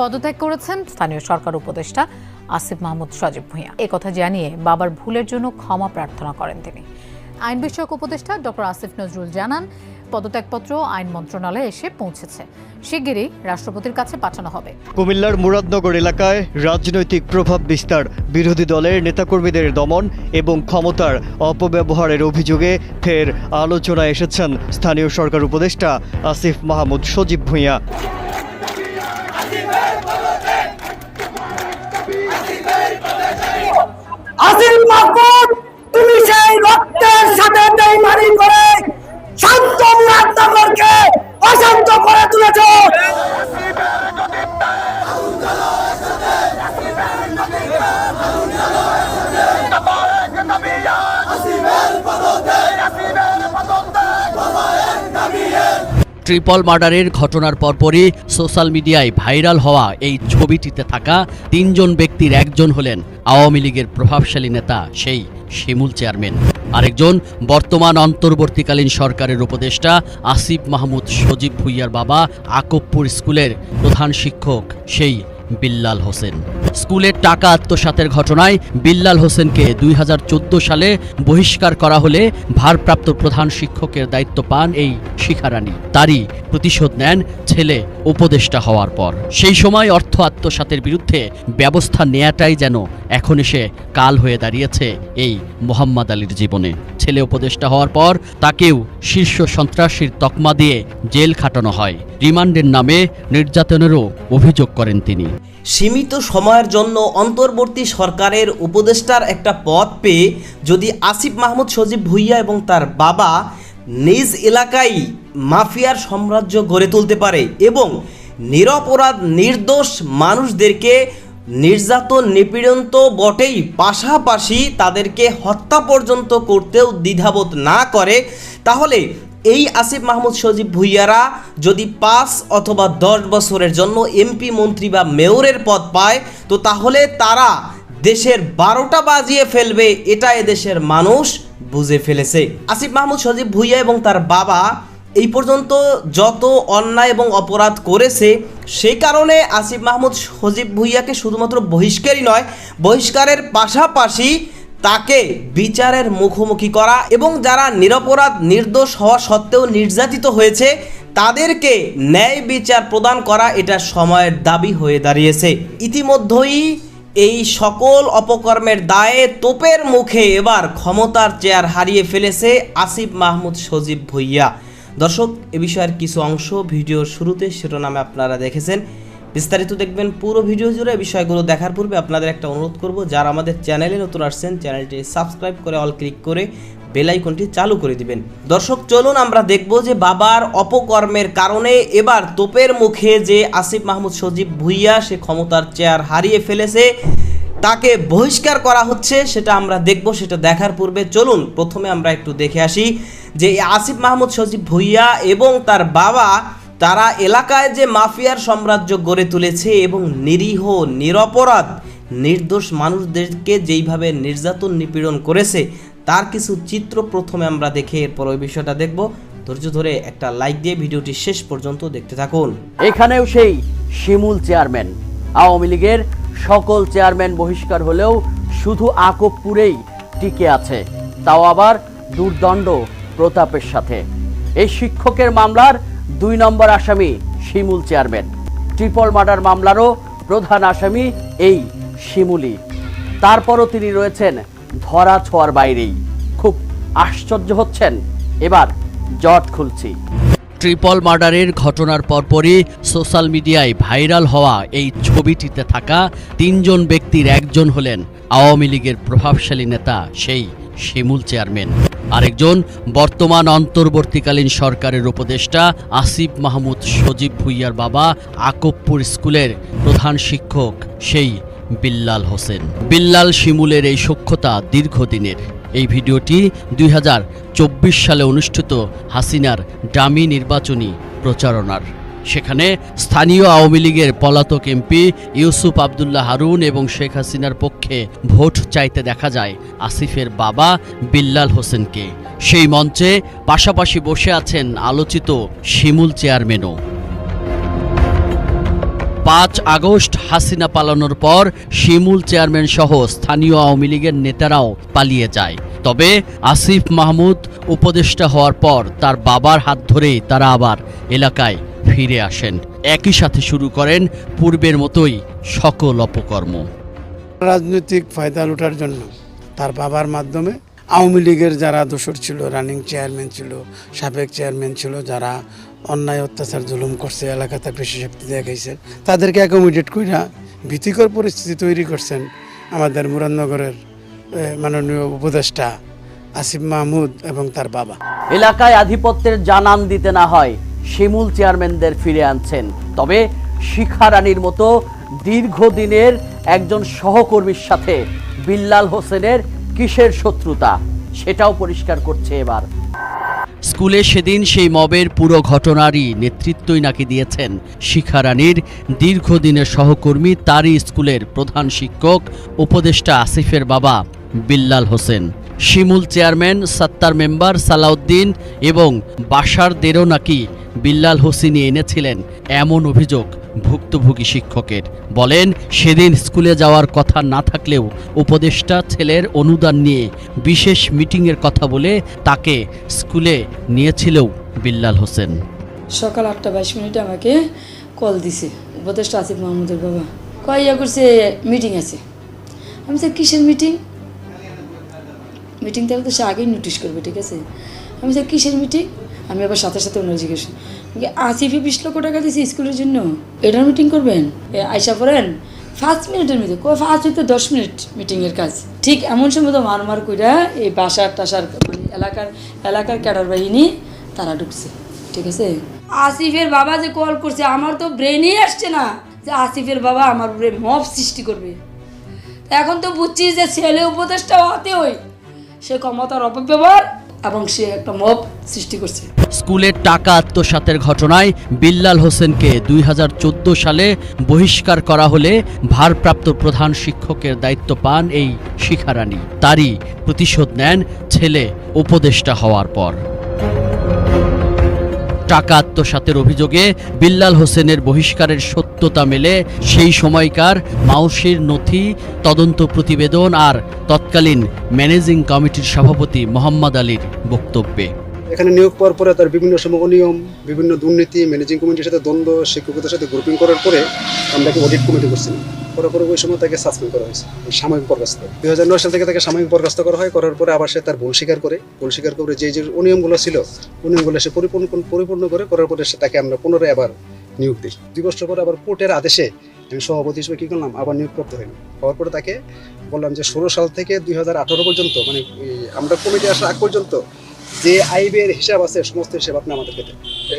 পদত্যাগ করেছেন স্থানীয় সরকার উপদেষ্টা আসিফ মাহমুদ সজীব ভূঁইয়া। কথা জানিয়ে বাবার ভুলের জন্য ক্ষমা প্রার্থনা করেন তিনি। আইন বিষয়ক উপদেষ্টা ডক্টর আসিফ নজরুল জানান, পদত্যাগপত্র আইন মন্ত্রণালয়ে এসে পৌঁছেছে। শিগগিরই রাষ্ট্রপতির কাছে পাঠানো হবে। কুমিল্লার মুরাদনগর এলাকায় রাজনৈতিক প্রভাব বিস্তার, বিরোধী দলের নেতাকর্মীদের দমন এবং ক্ষমতার অপব্যবহারের অভিযোগে ফের আলোচনায় এসেছেন স্থানীয় সরকার উপদেষ্টা আসিফ মাহমুদ সজীব ভূঁইয়া। আসিফ মাহমুদ তুমি সেই রক্তের সাথে বেইমানি করে শান্ত মুরাদনগরকে অশান্ত করে তুলেছ। ট্রিপল মার্ডারের ঘটনার পরপরই সোশ্যাল মিডিয়ায় ভাইরাল হওয়া এই ছবিটিতে থাকা তিনজন ব্যক্তির একজন হলেন আওয়ামী লীগের প্রভাবশালী নেতা সেই শিমুল চেয়ারম্যান। আরেকজন বর্তমান অন্তর্বর্তীকালীন সরকারের উপদেষ্টা আসিফ মাহমুদ সজীব ভুইয়ার বাবা আকবপুর স্কুলের প্রধান শিক্ষক সেই বিল্লাল হোসেন। স্কুলের টাকা আত্মসাতের ঘটনায় বিল্লাল হোসেনকে দুই হাজার চোদ্দ সালে বহিষ্কার করা হলে ভারপ্রাপ্ত প্রধান শিক্ষকের দায়িত্ব পান এই শিখারানী। তারই প্রতিশোধ নেন ছেলে উপদেষ্টা হওয়ার পর। সেই সময় অর্থ আত্মসাতের বিরুদ্ধে ব্যবস্থা নেয়াটাই যেন এখন এসে কাল হয়ে দাঁড়িয়েছে এই মোহাম্মদ আলীর জীবনে। ছেলে উপদেষ্টা হওয়ার পর তাকেও শীর্ষ সন্ত্রাসীর তকমা দিয়ে জেল খাটানো হয়। রিমান্ডের নামে নির্যাতনেরও অভিযোগ করেন তিনি। সীমিত সময়ের জন্য অন্তর্বর্তী সরকারের উপদেষ্টার একটা পদ পেয়ে যদি আসিফ মাহমুদ সজীব ভুইয়া এবং তার বাবা নিজ এলাকায় মাফিয়ার সাম্রাজ্য গড়ে তুলতে পারে এবং নিরপরাধ, নির্দোষ মানুষদেরকে নির্যাতন নিপীড়ন তো বটেই পাশাপাশি তাদেরকে হত্যা পর্যন্ত করতেও দ্বিধাবোধ না করে, তাহলে এই আসিফ মাহমুদ সজীব ভুইয়ারা যদি পাঁচ অথবা দশ বছরের জন্য এমপি মন্ত্রী বা মেয়রের পদ পায়, তো তাহলে তারা দেশের বারোটা বাজিয়ে ফেলবে, এটা এদেশের মানুষ বুঝে ফেলেছে। আসিফ মাহমুদ সজীব ভুইয়া এবং তার বাবা এই পর্যন্ত যত অন্যায় এবং অপরাধ করেছে সেই কারণে আসিফ মাহমুদ সজীব ভুইয়াকে শুধুমাত্র বহিষ্কারই নয়, বহিষ্কারের পাশাপাশি তাকে বিচারের মুখোমুখি করা এবং যারা নিরপরাধ, নির্দোষ হওয়া সত্ত্বেও নির্যাতিত হয়েছে, তাদেরকে ন্যায় বিচার প্রদান করা এটা সময়ের দাবি হয়ে দাঁড়িয়েছে। ইতিমধ্যেই এই সকল অপকর্মের দায়ে তোপের মুখে এবার ক্ষমতার চেয়ার হারিয়ে ফেলেছে আসিফ মাহমুদ সজীব ভুইয়া। দর্শক, এ বিষয়ের কিছু অংশ ভিডিওর শুরুতে শিরোনামে আপনারা দেখেছেন। বিস্তারিত দেখবেন পুরো ভিডিও জুড়ে বিষয়গুলো দেখার পূর্বে আপনাদের একটা অনুরোধ করব, যারা আমাদের চ্যানেলে নতুন আসছেন, চ্যানেলটি সাবস্ক্রাইব করে অল ক্লিক করে বেল আইকনটি চালু করে দিবেন। দর্শক, চলুন আমরা দেখব যে বাবার অপকর্মের কারণে এবার তোপের মুখে যে আসিফ মাহমুদ সজীব ভুইয়া, সে ক্ষমতার চেয়ার হারিয়ে ফেলেছে, তাকে বহিষ্কার করা হচ্ছে, সেটা আমরা দেখব, সেটা দেখার পূর্বে। চলুন, প্রথমে আমরা একটু দেখে আসি যে আসিফ মাহমুদ সজীব ভুইয়া এবং তার বাবা তারা এলাকায় যে মাফিয়ার সাম্রাজ্য গড়ে তুলেছে এবং নিরীহ, নিরপরাধ, নির্দোষ মানুষদেরকে যেইভাবে নির্যাতন নিপীড়ন করেছে, তার কিছু চিত্র প্রথমে আমরা দেখে এরপর ওই বিষয়টা দেখব। ধৈর্য ধরে একটা লাইক দিয়ে ভিডিওটি শেষ পর্যন্ত দেখতে থাকুন। এখানেও সেই শিমুল চেয়ারম্যান। আওয়ামী লীগের সকল চেয়ারম্যান বহিষ্কার হলেও শুধু আকবপুরেই টিকে আছে। তাও আবার দুর্দণ্ড প্রতাপের সাথে। এই শিক্ষকের মামলার দুই নম্বর আসামি শিমুল চেয়ারম্যান। ট্রিপল মার্ডার মামলারও প্রধান আসামি এই শিমুলি তারপরও তিনি রয়েছেন ধরা ছোঁয়ার বাইরেই। খুব আশ্চর্য হচ্ছেন। এবার জট খুলছি। ট্রিপল মার্ডারের ঘটনার পরপরই সোশ্যাল মিডিয়ায় ভাইরাল হওয়া এই ছবিটিতে থাকা তিনজন ব্যক্তির একজন হলেন আওয়ামী লীগের প্রভাবশালী নেতা সেই শিমুল চেয়ারম্যান। আরেকজন বর্তমান অন্তর্বর্তীকালীন সরকারের উপদেষ্টা আসিফ মাহমুদ সজীব ভুইয়ার বাবা আকবপুর স্কুলের প্রধান শিক্ষক, সেই বিল্লাল হোসেন। বিল্লাল শিমুলের এই সক্ষতা দীর্ঘদিনের। এই ভিডিওটি দুই হাজার চব্বিশ সালে অনুষ্ঠিত হাসিনার ডামি নির্বাচনী প্রচারণার। সেখানে স্থানীয় আওয়ামী লীগের পলাতক এমপি ইউসুফ আবদুল্লাহ হারুন এবং শেখ হাসিনার পক্ষে ভোট চাইতে দেখা যায় আসিফের বাবা বিল্লাল হোসেনকে। সেই মঞ্চে পাশাপাশি বসে আছেন আলোচিত শিমুল চেয়ারম্যানও। পাঁচ আগস্ট হাসিনা পালানোর পর শিমুল চেয়ারম্যান সহ স্থানীয় আওয়ামী লীগের নেতারাও পালিয়ে যায়। তবে আসিফ মাহমুদ উপদেষ্টা হওয়ার পর তার বাবার হাত ধরেই তারা আবার এলাকায় ফিরে আসেন। একই সাথে শুরু করেন পূর্বের মতোই সকল অপকর্ম। রাজনৈতিক ফায়দা লুটার জন্য তার বাবার মাধ্যমে আওয়ামী লীগের যারা দোসর ছিল রানিং চেয়ারম্যান ছিল সাবেক চেয়ারম্যান ছিল যারা অন্যায় অত্যাচার জুলুম করছে এলাকাতে বেশি শক্তি দেখাইছে তাদেরকে অ্যাকোমোডেট কইরা ভীতিকর পরিস্থিতি তৈরি করছেন আমাদের মুরাদনগরের মাননীয় উপদেষ্টা আসিফ মাহমুদ এবং তার বাবা। এলাকায় আধিপত্যের জানান দিতে না হয়। শিমুল চেয়ারম্যানদের ফিরে আনছেন। তবে শিখা রানীর মতো দীর্ঘদিনের একজন সহকর্মীর সাথে বিল্লাল হোসেনের কিসের শত্রুতা, সেটাও পরিষ্কার করছে এবার। স্কুলে সেদিন সেই মবের পুরো ঘটনারই নেতৃত্বই নাকি দিয়েছেন শিখা রানীর দীর্ঘদিনের সহকর্মী তারই স্কুলের প্রধান শিক্ষক, উপদেষ্টা আসিফের বাবা বিল্লাল হোসেন। শিমুল চেয়ারম্যান, সত্তার মেম্বার সালাউদ্দিন এবং বাসারদেরও নাকি বিল্লাল হোসেনই এনেছিলেন এমন অভিযোগ ভুক্তভোগী শিক্ষকের। বলেন, সেদিন স্কুলে যাওয়ার কথা না থাকলেও উপদেষ্টা ছেলের অনুদান নিয়ে বিশেষ মিটিংয়ের কথা বলে তাকে স্কুলে নিয়েছিলেও বিল্লাল হোসেন। সকাল আটটা বাইশ মিনিটে আমাকে কল দিছে, উপদেষ্টা আসিফ মাহমুদের বাবা। কয় করছে, মিটিং আছে। আমি স্যার কিসের মিটিং? মিটিং তাহলে তো সে আগেই নোটিশ করবে, ঠিক আছে? আমি স্যার কিসের মিটিং আমি আবার সাথে সাথে ওনার জিজ্ঞেস আসিফে বিশ লক্ষ টাকা দিয়েছে স্কুলের জন্য, এটার মিটিং করবেন? এ আইসা পড়েন ফার্স্ট মিনিটের মধ্যে কয়, ফার্স্ট হইতে দশ মিনিট মিটিংয়ের কাজ। ঠিক এমন সময় তো মার মার কইরা এই বাসার টাসার মানে এলাকার এলাকার ক্যাডার বাহিনী তারা ঢুকছে, ঠিক আছে? আসিফের বাবা যে কল করছে, আমার তো ব্রেনই আসছে না যে আসিফের বাবা আমার উপরে মব সৃষ্টি করবে। এখন তো বুঝছি যে ছেলে উপদেশটা হতে ওই সে ক্ষমতার অপব্যবহার এবং সে একটা মব সৃষ্টি করছে। স্কুলের টাকা আত্মসাতের ঘটনায় বিল্লাল হোসেনকে দুই হাজার চোদ্দ সালে বহিষ্কার করা হলে ভারপ্রাপ্ত প্রধান শিক্ষকের দায়িত্ব পান এই শিখারানী। তারই প্রতিশোধ নেন ছেলে উপদেষ্টা হওয়ার পর। টাকা আত্মসাতের অভিযোগে বিল্লাল হোসেনের বহিষ্কারের সত্যতা মেলে সেই সময়কার মাউসির নথি, তদন্ত প্রতিবেদন আর তৎকালীন ম্যানেজিং কমিটির সভাপতি মোহাম্মদ আলীর বক্তব্যে। এখানে নিয়োগ পাওয়ার পরে তার বিভিন্ন সময় অনিয়ম বিভিন্ন দুর্নীতি, ম্যানেজিং কমিটির সাথে দ্বন্দ্ব শিক্ষকদের সাথে গ্রুপিং করার পরে আমরা তাকে অডিট কমিটি করছিলাম। পরে ওই সময় তাকে সাসপেন্ড করা হয়েছে সাময়িক বরখাস্ত। দুই হাজার নয় সাল থেকে তাকে সাময়িক বরখাস্ত করা হয়, করার পরে আবার সে তার ভুল স্বীকার করে। ভুল স্বীকার করে যে যে অনিয়মগুলো ছিল, অনিয়মগুলো সে পরিপূর্ণ পরিপূর্ণ করে, করার পরে সে তাকে আমরা পুনরায় আবার নিয়োগ দিই। দুই বছর পরে আবার কোর্টের আদেশে আমি সভাপতি হিসেবে কী করলাম? আবার নিয়োগ করতে হইল হওয়ার পরে তাকে বললাম যে, ষোলো সাল থেকে দুই হাজার আঠারো পর্যন্ত মানে আমরা কমিটি আসার আগ পর্যন্ত যে আইবের হিসাব আছে সমস্ত হিসাব আপনি আমাদেরকে দেন।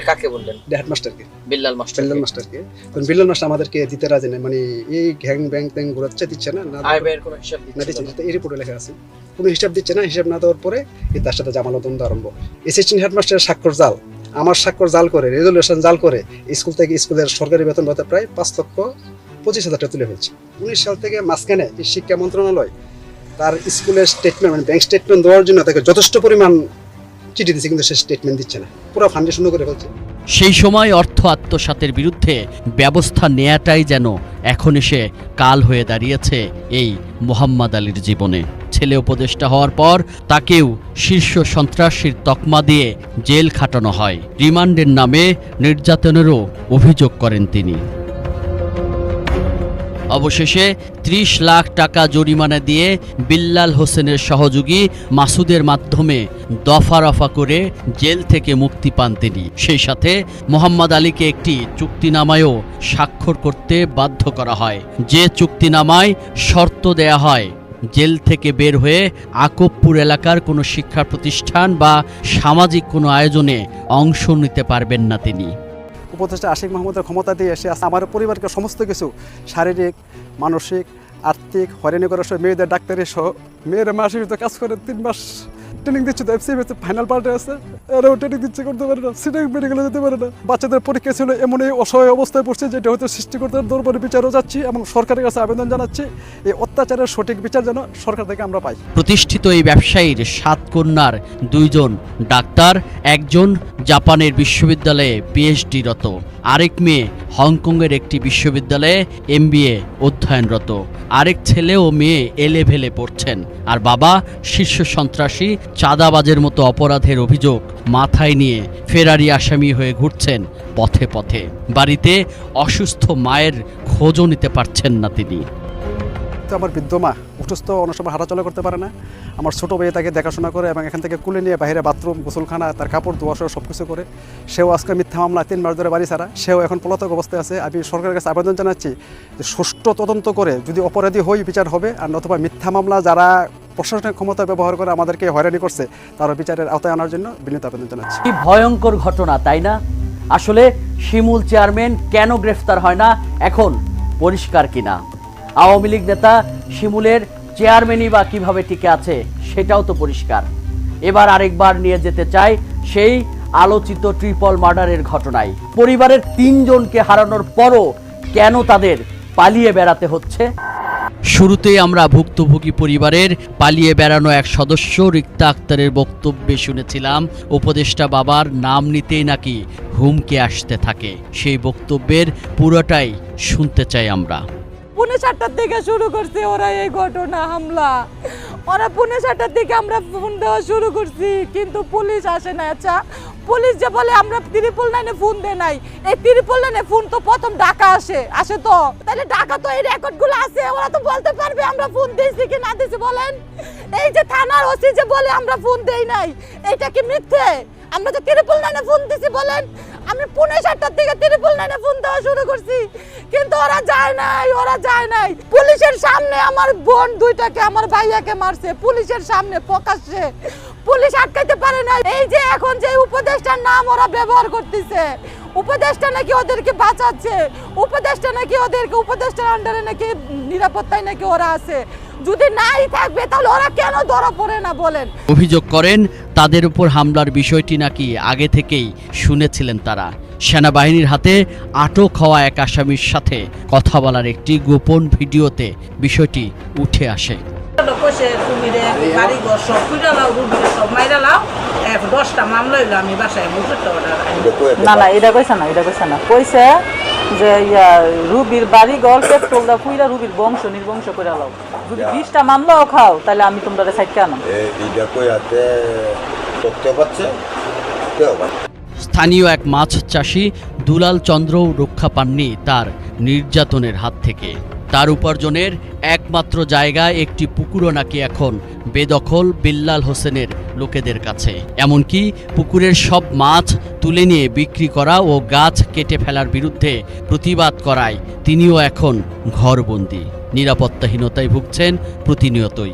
কাকে বললেন? হেডমাস্টারকে বিল্লাল মাস্টার বিল্লাল মাস্টারকে। কারণ বিল্লাল মাস্টার আমাদেরকে দিতে রাজি নেই মানে এই গ্যাং ব্যাং ট্যাং ঘোরাচ্ছে দিচ্ছে না না আয় ব্যয়ের কোনো হিসাব না দিচ্ছে না, এই রিপোর্টে লেখা আছে। কোনো হিসাব দিচ্ছে না হিসাব না দেওয়ার পরে এই তার সাথে দ্বন্দ্ব আরম্ভ। অ্যাসিস্ট্যান্ট হেডমাস্টারের স্বাক্ষর জাল। আমার স্বাক্ষর জাল করে রেজলিউশন জাল করে স্কুল থেকে স্কুলের সরকারি বেতন ভাতা প্রায় পাঁচ লক্ষ পঁচিশ হাজার টাকা তুলে ফেলছে। উনিশ সাল থেকে মাঝখানে শিক্ষা মন্ত্রণালয় তার স্কুলের স্টেটমেন্ট মানে ব্যাংক স্টেটমেন্ট দেওয়ার জন্য তাকে যথেষ্ট পরিমাণ চিঠি দিচ্ছে কিন্তু সে স্টেটমেন্ট দিচ্ছে না। পুরো ফান্ডে শূন্য করে ফেলছে। সেই সময় অর্থ আত্মসাতের বিরুদ্ধে ব্যবস্থা নেয়াটাই যেন এখন এসে কাল হয়ে দাঁড়িয়েছে এই মোহাম্মদ আলীর জীবনে। ছেলে উপদেষ্টা হওয়ার পর তাকেও শীর্ষ সন্ত্রাসীর তকমা দিয়ে জেল খাটানো হয়। রিমান্ডের নামে নির্যাতনেরও অভিযোগ করেন তিনি। অবশেষে ত্রিশ লাখ টাকা জরিমানা দিয়ে বিল্লাল হোসেনের সহযোগী মাসুদের মাধ্যমে দফা রফা করে জেল থেকে মুক্তি পান তিনি। সেই সাথে মোহাম্মদ আলীকে একটি চুক্তিনামায়ও স্বাক্ষর করতে বাধ্য করা হয়। যে চুক্তিনামায় শর্ত দেয়া হয়, জেল থেকে বের হয়ে আকবপুর এলাকার কোনো শিক্ষা প্রতিষ্ঠান বা সামাজিক কোনো আয়োজনে অংশ নিতে পারবেন না তিনি। উপদেষ্টা আশিক মাহমুদের ক্ষমতা দিয়ে এসে আমার পরিবারকে সমস্ত কিছু, শারীরিক, মানসিক, আর্থিক হয়রানি করার সহ মেয়েদের ডাক্তারি সহ মেয়েরা মাসের ভিতরে কাজ করে তিন মাস। ট্রেনিং দিচ্ছে তো এফসি ফাইনাল পার্টে আছে। এরাও ট্রেনিং দিচ্ছে, করতে পারে না। সিটিং মেডিকেলে যেতে পারে না। বাচ্চাদের পরীক্ষা ছিল এমন এই অসহায় অবস্থায় পড়ছে যেটা হয়তো সৃষ্টিকর্তার দরবারে বিচারও যাচ্ছি এবং সরকারের কাছে আবেদন জানাচ্ছি, এই অত্যাচারের সঠিক বিচার যেন সরকার থেকে আমরা পাই। প্রতিষ্ঠিত এই ব্যবসায়ীর সাত কন্যার দুইজন ডাক্তার, একজন জাপানের বিশ্ববিদ্যালয়ে পিএইচডিরত আরেক মেয়ে হংকংয়ের একটি বিশ্ববিদ্যালয়ে এমবিএ অধ্যয়নরত। আরেক ছেলে ও মেয়ে এলেভেলে পড়ছেন। আর বাবা শীর্ষ সন্ত্রাসী চাঁদাবাজের মতো অপরাধের অভিযোগ মাথায় নিয়ে ফেরারি আসামি হয়ে ঘুরছেন পথে পথে। বাড়িতে অসুস্থ মায়ের খোঁজও নিতে পারছেন না তিনি। আমার বৃদ্ধ মা অসুস্থ অনেক সময় হাঁটাচলা করতে পারে না। আমার ছোটো মেয়ে তাকে দেখাশোনা করে এবং এখান থেকে কুলে নিয়ে বাইরে বাথরুম, গোসলখানা, তার কাপড় ধোয়া সহ সব কিছু করে। সেও আজকে মিথ্যা মামলা, তিন মাস ধরে বাড়ি ছাড়া। সেও এখন পলাতক অবস্থায় আছে। আমি সরকারের কাছে আবেদন জানাচ্ছি যে সুষ্ঠু তদন্ত করে যদি অপরাধী হই, বিচার হবে। আর নতুবা মিথ্যা মামলা যারা প্রশাসনিক ক্ষমতা ব্যবহার করে আমাদেরকে হয়রানি করছে, তারা বিচারের আওতায় আনার জন্য বিনীত আবেদন জানাচ্ছি। কি ভয়ঙ্কর ঘটনা, তাই না? আসলে শিমুল চেয়ারম্যান কেন গ্রেফতার হয় না, এখন পরিষ্কার কিনা? আওয়ামী লীগ নেতা শিমুলের চেয়ারম্যানই বা কীভাবে টিকে আছে, সেটাও তো পরিষ্কার। এবার আরেকবার নিয়ে যেতে চাই সেই আলোচিত ট্রিপল মার্ডারের ঘটনায়। পরিবারের তিনজনকে হারানোর পরও কেন তাদের পালিয়ে বেড়াতে হচ্ছে? শুরুতেই আমরা ভুক্তভোগী পরিবারের পালিয়ে বেড়ানো এক সদস্য রিক্তা আক্তারের বক্তব্যে শুনেছিলাম, উপদেষ্টা বাবার নাম নিতেই নাকি হুমকে আসতে থাকে। সেই বক্তব্যের পুরোটাই শুনতে চাই আমরা। পুনে চারটার থেকে শুরু করছে ওরা এই ঘটনা, হামলা। ওরা পুনে চারটার থেকে আমরা ফোন দেওয়া শুরু করছি, কিন্তু পুলিশ আসে না। আচ্ছা পুলিশ যে বলে আমরা ত্রিপল লাইনে ফোন দেয় নাই, এই ত্রিপল লাইনে ফোন তো প্রথম ডাকা আসে আসে তো। তাহলে ডাকা তো এই রেকর্ডগুলো আছে, ওরা তো বলতে পারবে আমরা ফোন দিয়েছি কি না দিয়েছি, বলেন। এই যে থানার ওসি যে বলে আমরা ফোন দেই নাই, এটা কি মিথ্যে? আমরা তো ত্রিপল লাইনে ফোন দিয়েছি, বলেন। আমি পুনে সাতটার থেকে ত্রিপল লাইনে ফোন দেওয়া শুরু করছি। কিন্তু ওরা যায় নাই, ওরা যায় নাই। পুলিশের সামনে আমার বোন দুইটাকে, আমার ভাইয়াকে মারছে। পুলিশের সামনে প্রকাশ্যে। পুলিশ আটকাইতে পারে না এই যে এখন যে উপদেষ্টার নাম ওরা ব্যবহার করতেছে, উপদেষ্টা নাকি ওদেরকে বাঁচাচ্ছে, উপদেষ্টা নাকি ওদেরকে, উপদেষ্টার আন্ডারে নাকি নিরাপত্তায় নাকি ওরা আছে। যদি নাই থাকবে তাহলে ওরা কেন ধরা পড়ে না বলেন? অভিযোগ করেন তাদের উপর হামলার বিষয়টি নাকি আগে থেকেই শুনেছিলেন তারা। সেনাবাহিনীর হাতে আটক হওয়া এক আসামির সাথে কথা বলার একটি গোপন ভিডিওতে বিষয়টি উঠে আসে। না না এটা কইছে না এটা কইছে না। কইছে যে ইয়া রুবির বাড়ি গল পেট্রোল কুইরা রুবির বংশ নির্বংশ করে লাও যদি বিশটা মামলাও খাও তাহলে আমি তোমরা সাইড কেন এইটা কই পাচ্ছে। স্থানীয় এক মাছ চাষি দুলাল চন্দ্রও রক্ষা পাননি তার নির্যাতনের হাত থেকে। তার উপার্জনের একমাত্র জায়গা একটি পুকুরও নাকি এখন, বেদখল বিল্লাল হোসেনের লোকেদের কাছে। এমনকি পুকুরের সব মাছ তুলে নিয়ে বিক্রি করা ও গাছ কেটে ফেলার বিরুদ্ধে প্রতিবাদ করায় তিনিও এখন ঘরবন্দি। নিরাপত্তাহীনতায় ভুগছেন প্রতিনিয়তই।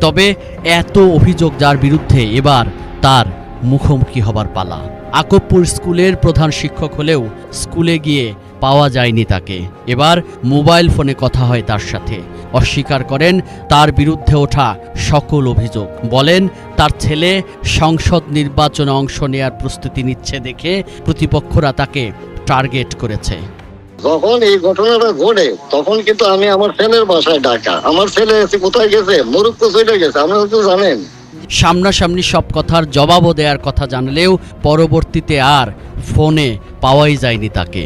তবে এত অভিযোগ যার বিরুদ্ধে এবার তার মুখোমুখি হবার পালা। আকবপুর স্কুলের প্রধান শিক্ষক হলেও স্কুলে গিয়ে পাওয়া যায়নি তাকে। এবার মোবাইল ফোনে কথা হয় তার সাথে। অস্বীকার করেন, তার বিরুদ্ধে ওঠা সকল অভিযোগ। বলেন, তার ছেলে সংসদ নির্বাচনে অংশ নেয়ার প্রস্তুতি নিচ্ছে দেখে প্রতিপক্ষরা তাকে টার্গেট করেছে। যখন এই ঘটনাটা ঘটে, তখন কিন্তু আমি আমার ছেলের বাসায় ডাকা। আমার ছেলে কোথায় গেছে? মরুক্কো চলে গেছে। আপনারা তো জানেন। সামনাসামনি সব কথার জবাবও দেওয়ার কথা জানলেও পরবর্তীতে আর ফোনে পাওয়াই যায়নি তাকে।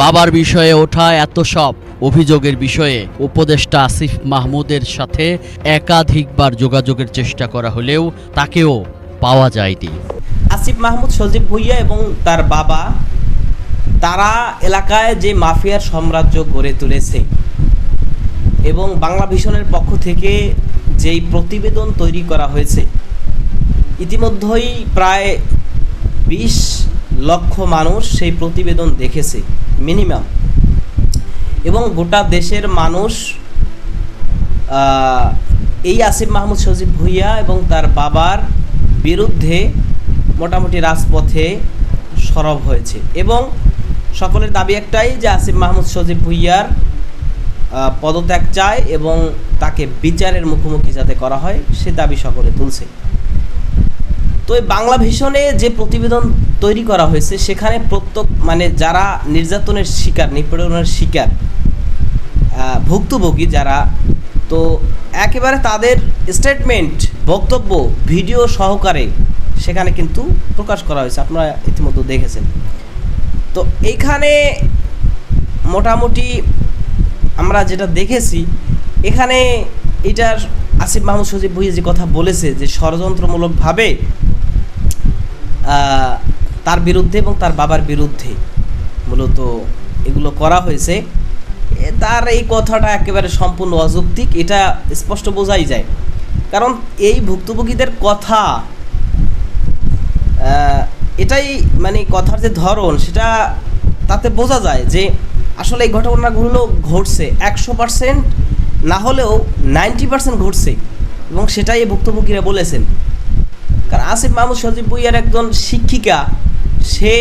বাবার বিষয়ে ওঠা এত সব অভিযোগের বিষয়ে উপদেষ্টা আসিফ মাহমুদের সাথে একাধিকবার যোগাযোগের চেষ্টা করা হলেও তাকেও পাওয়া যায়নি। আসিফ মাহমুদ সজীব ভুইয়া এবং তার বাবা, তারা এলাকায় যে মাফিয়ার সাম্রাজ্য গড়ে তুলেছে এবং বাংলা ভিশনের পক্ষ থেকে যেই প্রতিবেদন তৈরি করা হয়েছে, ইতিমধ্যেই প্রায় বিশ লক্ষ মানুষ সেই প্রতিবেদন দেখেছে মিনিমাম এবং গোটা দেশের মানুষ এই আসিফ মাহমুদ সজীব ভুইয়া এবং তার বাবার বিরুদ্ধে মোটামুটি রাজপথে সরব হয়েছে। এবং সকলের দাবি একটাই যে আসিফ মাহমুদ সজীব ভুইয়ার পদত্যাগ চায় এবং তাকে বিচারের মুখোমুখি যাতে করা হয়, সে দাবি সকলে তুলছে। তো এই বাংলা ভীষণে যে প্রতিবেদন তৈরি করা হয়েছে, সেখানে প্রত্যেক মানে যারা নির্যাতনের শিকার, নিপীড়নের শিকার ভুক্তভোগী যারা, তো একেবারে তাদের স্টেটমেন্ট বক্তব্য, ভিডিও সহকারে সেখানে কিন্তু প্রকাশ করা হয়েছে। আপনারা ইতিমধ্যে দেখেছেন। তো এইখানে মোটামুটি আমরা যেটা দেখেছি, এখানে এটার আসিফ মাহমুদ সজিব ভুইয়া যে কথা বলেছে যে ষড়যন্ত্রমূলকভাবে তার বিরুদ্ধে এবং তার বাবার বিরুদ্ধে মূলত এগুলো করা হয়েছে। তার এই কথাটা একেবারে সম্পূর্ণ অযৌক্তিক, এটা স্পষ্ট বোঝাই যায়। কারণ এই ভুক্তভোগীদের কথা এটাই মানে কথার যে ধরন, সেটা তাতে বোঝা যায় যে আসলে এই ঘটনাগুলো ঘটছে একশো পার্সেন্ট না হলেও নাইনটি পার্সেন্ট ঘটছে। এবং সেটাই ভুক্তভোগীরা বলেছেন। কারণ আসিফ মাহমুদ সজিব ভুইয়ার একজন শিক্ষিকা, সে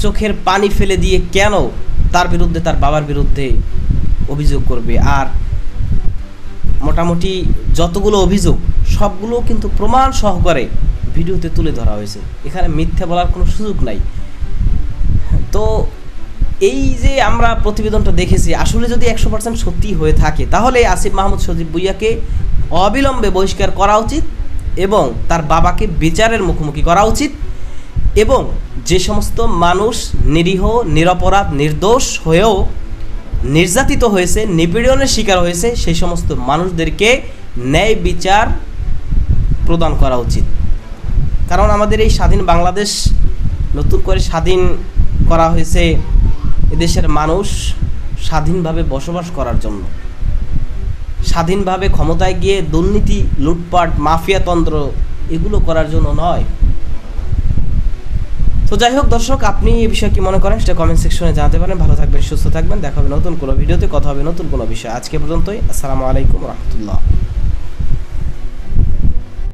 চোখের পানি ফেলে দিয়ে কেন তার বিরুদ্ধে, তার বাবার বিরুদ্ধে অভিযোগ করবে? আর মোটামুটি যতগুলো অভিযোগ, সবগুলো কিন্তু প্রমাণ সহকারে ভিডিওতে তুলে ধরা হয়েছে। এখানে মিথ্যে বলার কোনো সুযোগ নাই। তো এই যে আমরা প্রতিবেদনটা দেখেছি, আসলে যদি একশো পার্সেন্ট সত্যি হয়ে থাকে, তাহলে আসিফ মাহমুদ সজিব ভুইয়াকে অবিলম্বে বহিষ্কার করা উচিত এবং তার বাবাকে বিচারের মুখোমুখি করা উচিত এবং যে সমস্ত মানুষ নিরীহ, নিরপরাধ, নির্দোষ হয়েও নির্যাতিত হয়েছে, নিপীড়নের শিকার হয়েছে, সেই সমস্ত মানুষদেরকে ন্যায় বিচার প্রদান করা উচিত। কারণ আমাদের এই স্বাধীন বাংলাদেশ নতুন করে স্বাধীন করা হয়েছে এদেশের মানুষ স্বাধীনভাবে বসবাস করার জন্য। স্বাধীনভাবে ক্ষমতায় গিয়ে দুর্নীতি, লুটপাট মাফিয়াতন্ত্র এগুলো করার জন্য নয়। তো যাই হোক দর্শক, আপনি এই বিষয়ে কি মনে করেন সেটা কমেন্ট সেকশনে জানাতে পারেন। ভালো থাকবেন, সুস্থ থাকবেন। দেখা হবে নতুন কোনো ভিডিওতে, কথা হবে নতুন কোনো বিষয়। আজকে পর্যন্তই, আসসালামু আলাইকুম রহমতুল্লাহ।